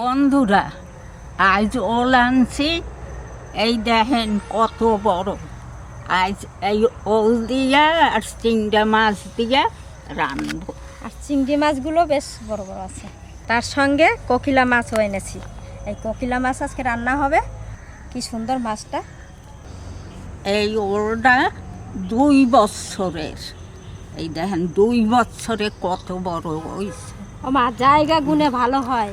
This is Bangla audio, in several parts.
বন্ধুরা আজ ওল আনছি এই দেখেন কত বড়। আজ এই ওল দিয়া আর চিংড়া মাছ দিয়া রানবো আর চিংড়ি মাছগুলো বেশ বড় বড় আছে। তার সঙ্গে কোকিলা মাছও এনেছি। এই কোকিলা মাছ আজকে রান্না হবে। কি সুন্দর মাছটা। এই ওলটা দুই বছরের এই দেখেন দুই বছরে কত বড় হয়েছে মা জায়গা গুনে ভালো হয়।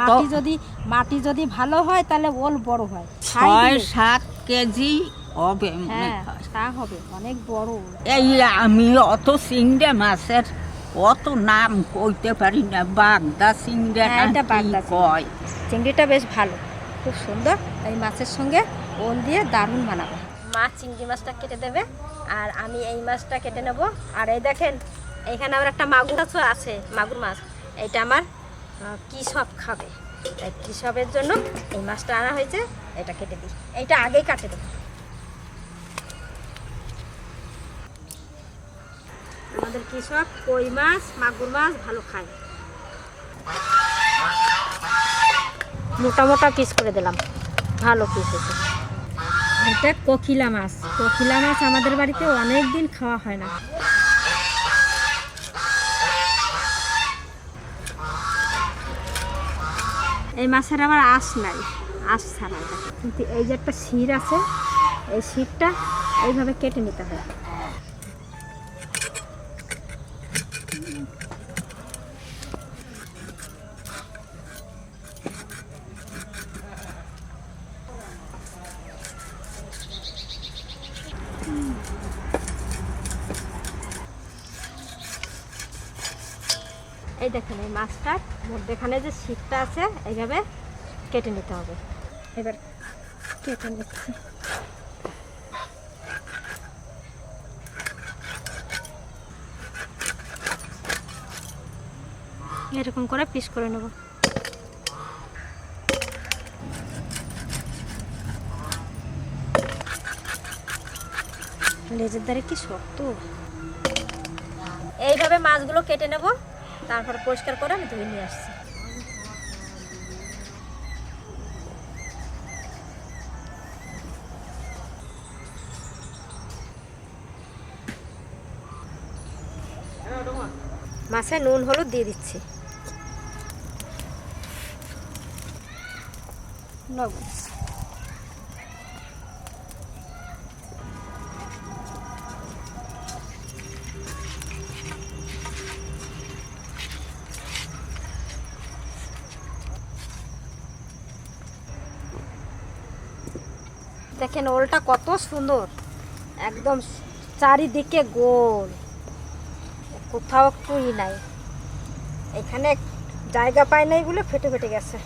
মাটি যদি মাটি যদি ভালো হয় তাহলে ওল বড় হয়। ছয় সাত কেজি হবে হ্যাঁ তা হবে অনেক বড়। এই আমি অত চিংড়া মাছের অত নাম কইতে পারি না বাগদা চিংড়া হ্যাঁ। কয়? চিংড়িটা বেশ ভালো খুব সুন্দর। এই মাছের সঙ্গে ওল দিয়ে দারুণ বানাবো। মাছ চিংড়ি মাছটা কেটে দেবে আর আমি এই মাছটা কেটে নেব। আর এই দেখেন এইখানে আমার একটা মাগুর মাছও আছে মাগুর মাছ। এইটা আমার কৃষক খাবে। তাই কৃষকের জন্য এই মাছটা আনা হয়েছে, এটা কেটে দিই। এটা আগেই কাটে দেবো। আমাদের কৃষক কই মাছ, মাগুর মাছ, ভালো খায়। মোটা মোটা পিস করে দিলাম। ভালো পিস হয়েছে। এটা কোকিলা মাছ। কোকিলা মাছ আমাদের বাড়িতে অনেক দিন খাওয়া হয় না। এই মাছের আবার আঁশ নাই, আঁশ ছাড়া। কিন্তু এই যে একটা শির আছে, এই শিরটা এইভাবে কেটে নিতে হয় এই দেখেন এই মাছটার মধ্যেখানে যে শীতটা আছে, এইভাবে কেটে নিতে হবে। এবার কেটে নিচ্ছি। এরকম করে পিস করে নেব। লেজের দ্বারে কি শক্ত? এইভাবে মাছগুলো কেটে নেব। তারপর পরিষ্কার করে আমি ধুয়ে নিয়ে আসছি। মাছে নুন হলুদ দিয়ে দিচ্ছি। লবণ। দেখেন ওলটা কত সুন্দর। একদম চারিদিকে গোল। কোথাও একটু ই নাই। এখানে জায়গা পায় নাই বলে ফেটে ফেটে গেছে।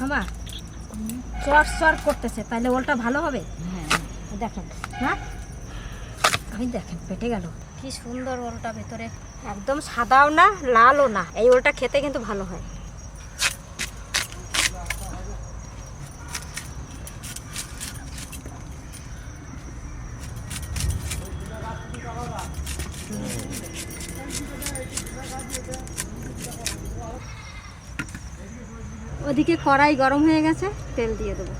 মামা চর চর করতেছে তাহলে ওলটা ভালো হবে? হ্যাঁ। দেখেন হ্যাঁ? আমি দেখেন পেটে গেল। কি সুন্দর ওলটা ভেতরে। একদম সাদাও না লালও না। এই ওলটা খেতে কিন্তু ভালো হয়। কড়াই গরম হয়ে গেছে তেল দিয়ে দেবো।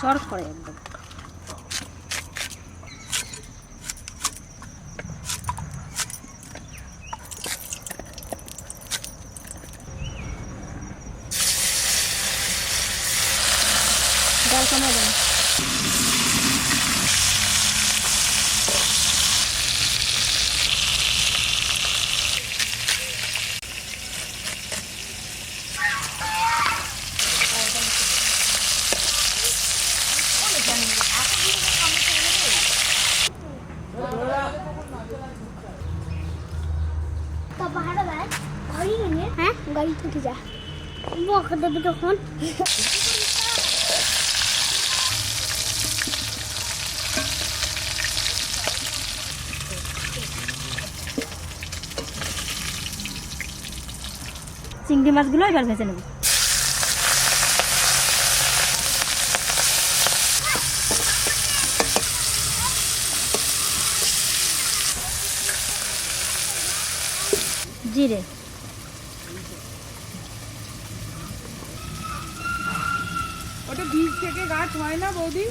চট করে একদম। গাড়ি থেকে যা। বকা দেবে তখন। চিংড়ি মাছগুলো এবার ভেজে নেব। জিরে। থেকে গাছ হয় না বৌদি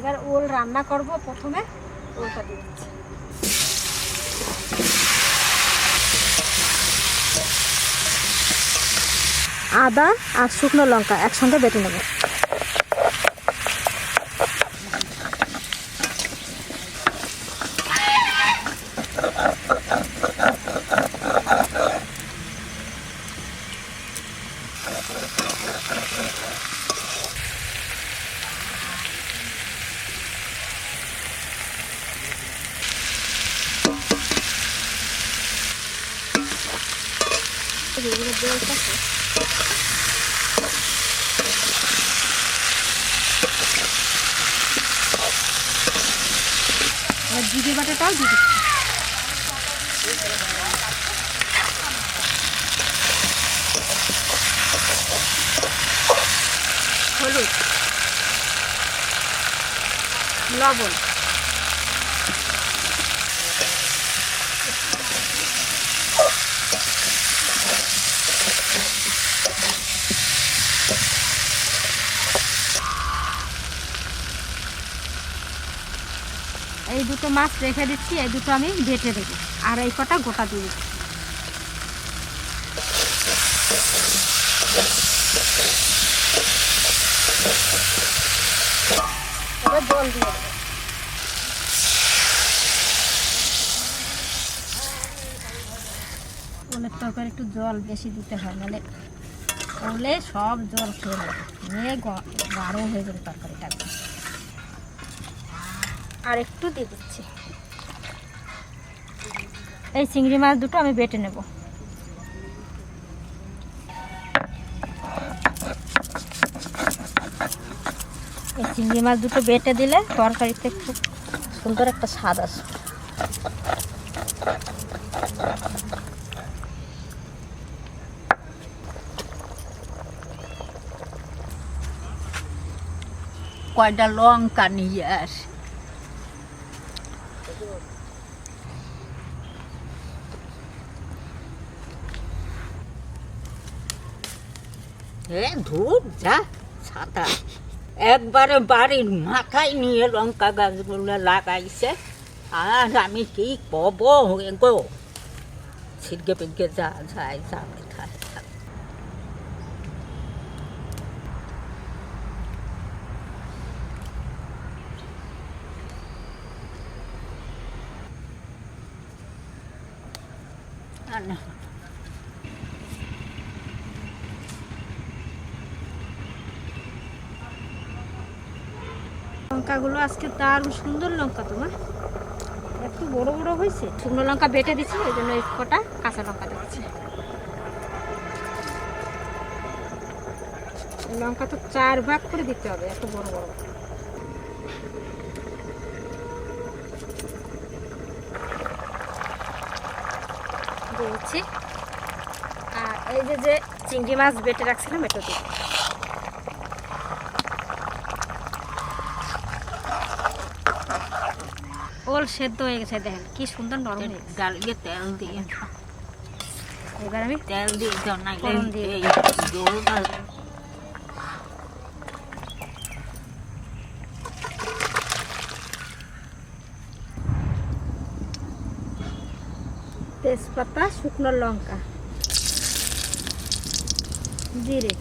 এবার ওল রান্না করব প্রথমে রোলটা দিয়ে দিচ্ছি। আদা আর শুকনো লঙ্কা একসঙ্গে বেটে নেব আর জিরে বাটাটাও দিয়ে দিচ্ছি। হলুদ লবণ। দুটো মাছ রেখে দিচ্ছি, এই দুটো আমি বেটে দেবো। আর এই কটা গোটা দিয়ে দিচ্ছি জল তরকারি একটু জল বেশি দিতে হয় মানে ওলে সব জল খেয়ে নেবে। নিয়ে হয়ে যাবে তরকারিটা। আর একটু দিয়ে দিচ্ছি। এই চিংড়ি মাছ দুটো আমি বেটে নেব। এই চিংড়ি মাছ দুটো বেটে দিলে তরকারিতে খুব সুন্দর একটা স্বাদ আসে কয়টা লঙ্কা নিয়ে আস এ যা ছাতা একবারে বাড়ির মাথায় নিয়ে লঙ্কা গাছগুলো লাগাইছে, আর আমি কি কব গো? ছিটকে পিটকে যা যায় যাবে খায় না। লঙ্কাগুলো, আজকে দারুণ সুন্দর লঙ্কা তোমার একটু বড় বড় হয়েছে। শুকনো লঙ্কা বেটে দিচ্ছি ওই জন্য এক কটা কাঁচা লঙ্কা দিচ্ছি। লঙ্কা তো চার ভাগ করে দিতে হবে, এত বড় বড়। দিয়েছি আর এই যে যে চিংড়ি মাছ বেটে রাখছিলাম এটা দিই ওল সেদ্ধ হয়ে গেছে দেখেন কি সুন্দর নরম হয়ে গেছে ডালিয়ে তেল দিয়ে। এবার আমি তেল দিয়ে না ফোড়ন দিয়ে তেজপাতা শুকনো লঙ্কা জিরে।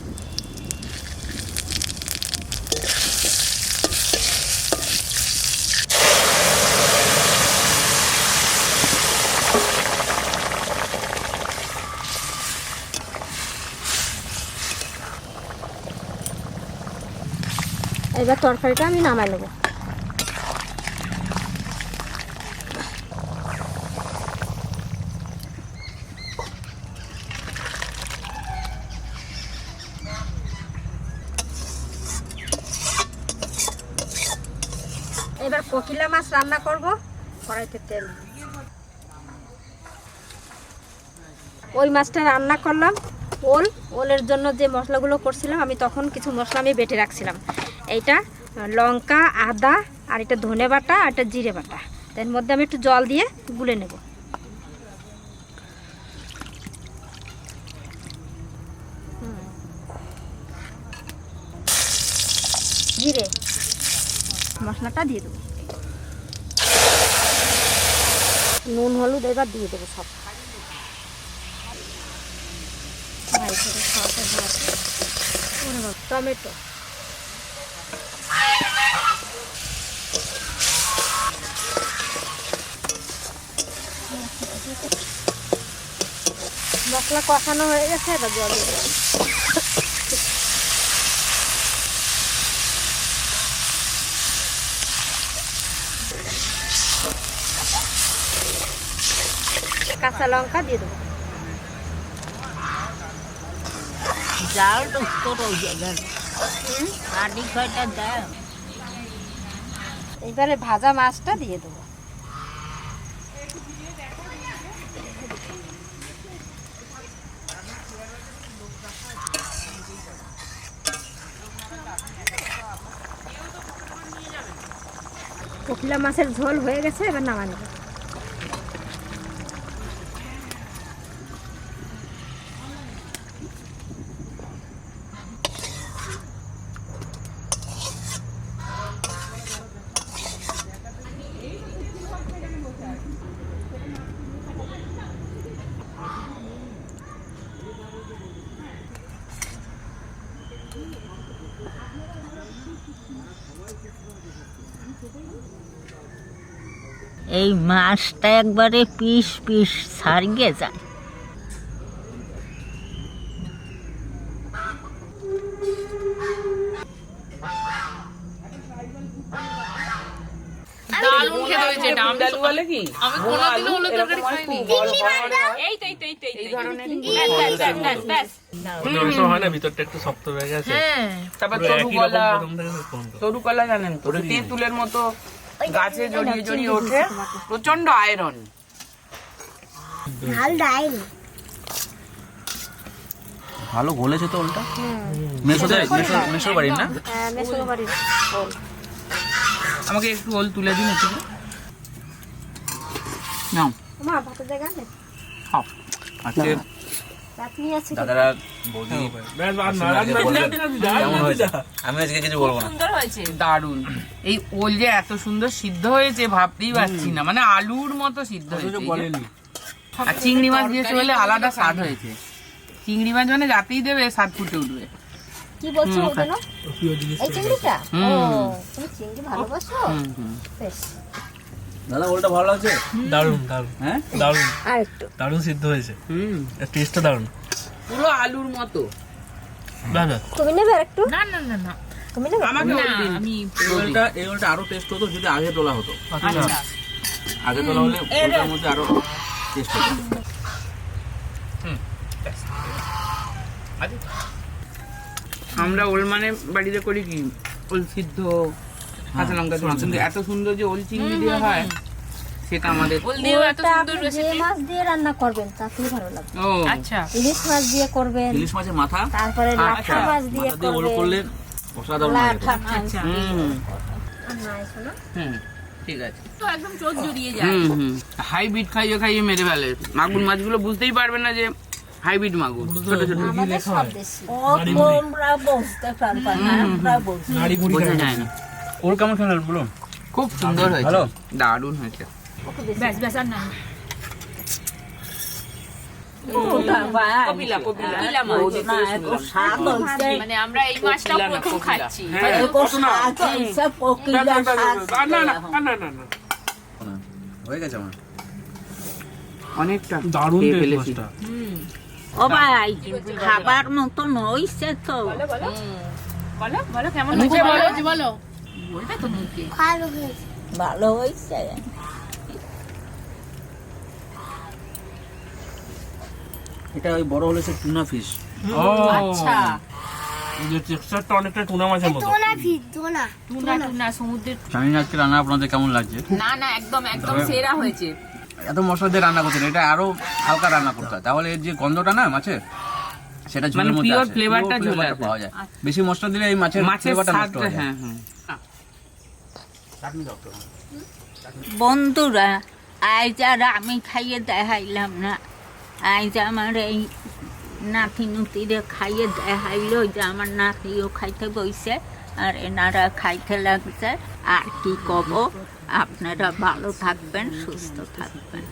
এবার তরকারিটা আমি নামাই নেব। এবার কোকিলা মাছ রান্না করব, কড়াইতে তেল। ওই মাছটা রান্না করলাম, ওল। ওলের জন্য যে মশলাগুলো করছিলাম, আমি তখন কিছু মশলা আমি বেটে রাখছিলাম। এইটা, লঙ্কা, আদা, আর এটা ধনে বাটা, আর এটা জিরে বাটা। এর মধ্যে আমি একটু জল দিয়ে গুলে নেব। জিরে। মশলাটা দিয়ে দেবো। নুন, হলুদ এবার দিয়ে দেবো সব। টমেটো। মশলা কষানো হয়ে গেছে এবার জল কাঁচা লঙ্কা দিয়ে দেবো। জাল তো কয়টা দেয়। এবারে ভাজা মাছটা দিয়ে দেবো। কোকিলা মাছের ঝোল হয়ে গেছে এবার নামা এই মাছটা একবারে পিস পিস ছাড়িয়ে যায়। দারুণ খেতে হয়েছে এটা। আমি বলে কি? আমি কোনোদিনও হলো তরকারি খাইনি। এই তো এই তো এই তো এই ধরনের ওরকম হয় না ভিতরটা একটু শক্ত গেছে। তারপর কলা। তরু কলা জানেন তো তেঁতুলের মতো গাছে জড়িয়ে জড়িয়ে ওঠে প্রচণ্ড আয়রন ভালো গলেছে তো ওলটা? মেসোতে মেসো মেসো বাড়ির না? হ্যাঁ আমাকে একটু ওল তুলে দিন একটু নাও। মা ভাতের জায়গা আছে? খাও। আজকে? দাদারা বৌদি ব্যাস, আর না, আজকে রান্না বললেন, করতে হবে, যা, কেমন হয়েছে? আমি আজকে কিছু বলব না। দারুণ এই ওল যে এত সুন্দর সিদ্ধ হয়েছে ভাবতেই পারছি না। মানে আলুর মতো সিদ্ধ হয়েছে। আর চিংড়ি মাছ দিয়েছে বলে আলাদা স্বাদ হয়েছে। চিংড়ি মাছ মানে যাতেই দেবে স্বাদ ফুটে উঠবে। কি বলছো হুম, ওগুলো প্রিয় জিনিস এই চিংড়িটা? ও তুমি চিংড়ি ভালোবাসো? হুম হুম। বেশ। দাদা ওলটা ভালো লাগছে? দারুণ দারুণ। হ্যাঁ? দারুণ। আর একটু দারুণ সিদ্ধ হয়েছে। হুম। টেস্টটা দারুণ। পুরো আলুর মতো। দাদা তুমি নেবে একটু না না না না। তুমি নেবে? আমাকে ওল দিন। আমি ওলটা এই ওলটা আরও টেস্ট হতো যদি আগে তোলা হতো। আচ্ছা। আগে তোলা হলে ওলটার মধ্যে আরও টেস্ট হতো। আমরা ওল মানে বাড়িতে করি কি? ওল সিদ্ধ কাঁচা লঙ্কা দিয়ে কিন্তু এত সুন্দর যে ওল চিংড়ি দেওয়া হয় সেটা আমাদের ওল দিয়েও এত সুন্দর রেসিপি মাছ দিয়ে রান্না করবেন তাতেই ভালো লাগবে। ও। আচ্ছা। ইলিশ মাছ দিয়ে করবেন ইলিশ মাছের মাথা? তারপরে লাঠা আচ্ছা, মাছ দিয়ে ওল করলে অসাধারণ লাঠা আচ্ছা। হুম। আর নাই শোনো। হুম ঠিক আছে। তো একদম চোখ জড়িয়ে যায়। হুম হুম। হাইব্রিড খাইয়ে খাইয়ে মেরে ফেলে। মাগুর মাছগুলো বুঝতেই পারবে না যে হাইব্রিড মাগুর ছোট ছোট। আমাদের সব দেশি। ও তোমরা বুঝতে পারবে না আমরা বুঝি। বোঝা যায় না। ওর কেমন খেলেন বলুন খুব সুন্দর হয়েছে ভালো? দারুণ হয়েছে ব্যাস ব্যাস আর না মানে আমরা এই মাছটা প্রথম খাচ্ছি হ্যাঁ। হয়ে গেছে আমার অনেকটা দারুণ। মাছটা ও ভাই খাবার মতন হয়েছে তো বলো বলো কেমন বলো বলো বলবে তো মুখে ভালো হয়েছে ভালো হয়েছে এটা ওই বড় হলে সে টুনা ফিশ ও। আচ্ছা। টুনা মাছের মতো। তোনা ফিট তোনা টুনা টুনা সমুদ্রের জানি না আজকে রান্না আপনাদের কেমন লাগছে। না না একদম একদম সেরা হয়েছে। এত মশলা দিয়ে রান্না করছেন এটা আরও হালকা রান্না করতে হয়। তাহলে এর যে গন্ধটা না মাছের সেটা ঝোলের মানে মধ্যে pure আসে। flavorটা Pure ঝোলে flavorটা আসে। পাওয়া যায়। বেশি মশলা দিলে এই মাছের মাছের ফ্লেভারটা নষ্ট হয়ে যায়। হ্যাঁ হ্যাঁ। বন্ধুরা, আজ আর আমি খাইয়ে দেখাইলাম না। আজ আমার এই নাতি নুতিরে খাইয়ে দেখাইল যে আমার নাতিও খাইতে বইছে আর এনারা খাইতে লাগছে। আর কি কব? আপনারা ভালো থাকবেন, সুস্থ থাকবেন।